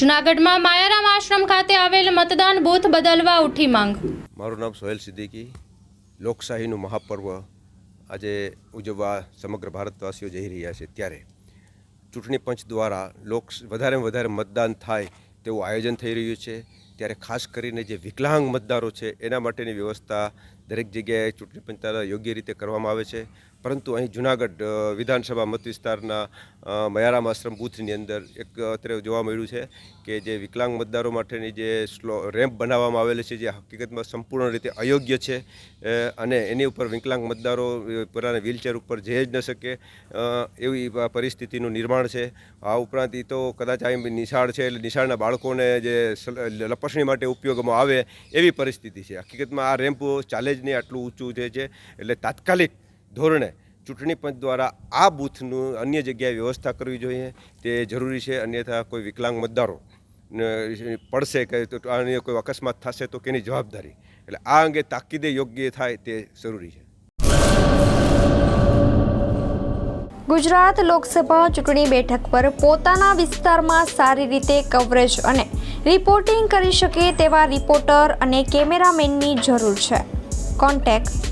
જૂનાગઢમાં માયારામ આશ્રમ ખાતે આવેલ મતદાન બૂથ બદલવા ઉઠી માંગ. મારું નામ સોહેલ સિદ્દીકી. લોકશાહીનું મહાપર્વ આજે ઉજવવા સમગ્ર ભારતવાસીઓ જઈ રહ્યા છે ત્યારે. ચૂંટણી પંચ દ્વારા લોક વધારેમાં વધારે મતદાન થાય તેવું આયોજન થઈ રહ્યું છે. ત્યારે ખાસ કરીને જે વિકલાંગ મતદારો છે, એના માટેની વ્યવસ્થા દરેક જગ્યાએ ચૂંટણી પંચ દ્વારા યોગ્ય રીતે કરવામાં આવે છે. પરંતુ અહીં જુનાગઢ વિધાનસભા મત વિસ્તારના મયારામ આશ્રમ બૂથની અંદર એક અત્યારે જોવા મળ્યું છે કે જે વિકલાંગ મતદારો માટેની જે સ્લો, રેમ્પ બનાવવામાં આવેલી છે, જે હકીકતમાં સંપૂર્ણ રીતે અયોગ્ય છે અને એની ઉપર વિકલાંગ મતદારો પોતાના વ્હીલચેર ઉપર જઈ જ ન શકે એવી પરિસ્થિતિનું નિર્માણ છે. આ ઉપરાંત એ તો કદાચ આ નિશાળ છે, એટલે નિશાળના બાળકોને જે લપસણી માટે ઉપયોગમાં આવે એવી પરિસ્થિતિ છે. હકીકતમાં આ રેમ્પ ચાલે જ નહીં, આટલું ઊંચું જે છે, એટલે તાત્કાલિક ધોરણે ચૂંટણી પંચ દ્વારા આ બૂથનું અન્ય જગ્યાએ વ્યવસ્થા કરવી જોઈએ. તે જરૂરી છે, અન્યથા કોઈ વિકલાંગ મતદારો પડશે કે અન્ય કોઈ અકસ્માત થશે તો કેની જવાબદારી? એટલે આ અંગે તાકીદે યોગ્ય થાય તે જરૂરી છે. ગુજરાત લોકસભા ચૂંટણી બેઠક પર પોતાના વિસ્તારમાં સારી રીતે કવરેજ અને રિપોર્ટિંગ કરી શકે તેવા રિપોર્ટર અને કેમેરામેનની જરૂર છે. કોન્ટેક્ટ